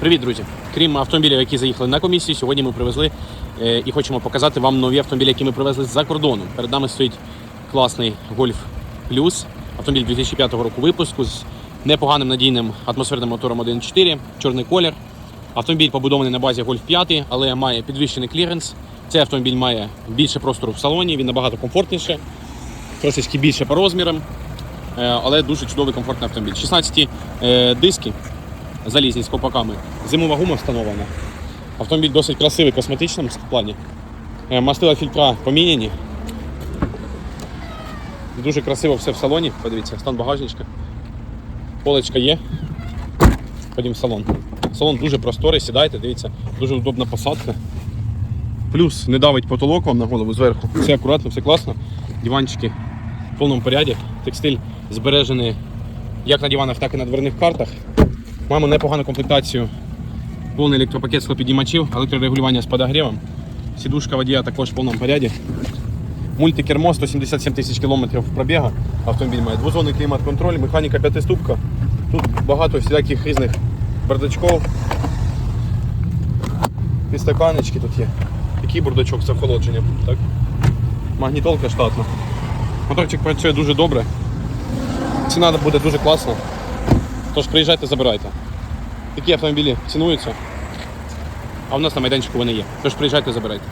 Привіт, друзі! Крім автомобілів, які заїхали на комісію, сьогодні ми привезли е, і хочемо показати вам нові автомобілі, які ми привезли з-за кордону. Перед нами стоїть класний Golf Plus, автомобіль 2005 року випуску з непоганим надійним атмосферним мотором 1.4, чорний колір. Автомобіль побудований на базі Golf 5, але має підвищений кліренс. Цей автомобіль має більше простору в салоні, він набагато комфортніше, трошечки більше по розмірам, е, але дуже чудовий комфортний автомобіль. 16 е, диски залізні з копаками. Зимова гума встановлена. Автомобіль досить красивий в косметичному плані. Е, Мастила фільтра поміняні. Дуже красиво все в салоні. Подивіться, стан багажничка. Полочка є. Ходім в салон. Салон дуже просторий, сідайте, дивіться, дуже удобна посадка. Плюс не давить потолок вам на голову зверху. Все акуратно, все класно. Диванчики в повному поряді. Текстиль збережений як на диванах, так і на дверних картах. Маємо непогану комплектацію. Повний електропакет склопідіймачів, електрорегулювання з подогрівом. Сідушка водія також в повному поряді. Мультикермо 177 тисяч кілометрів пробігу. Автомобіль має двозонний клімат-контроль, механіка п'ятиступка. Тут багато всіляких різних бардачків. Підстаканечки тут є. Який бардачок з охолодженням. Так? Магнітолка штатна. Моторчик працює дуже добре. Ціна буде дуже класна. Тож приїжджайте, забирайте. Такі автомобілі цінуються, а в нас на майданчику вони є. Тож приїжджайте, забирайте.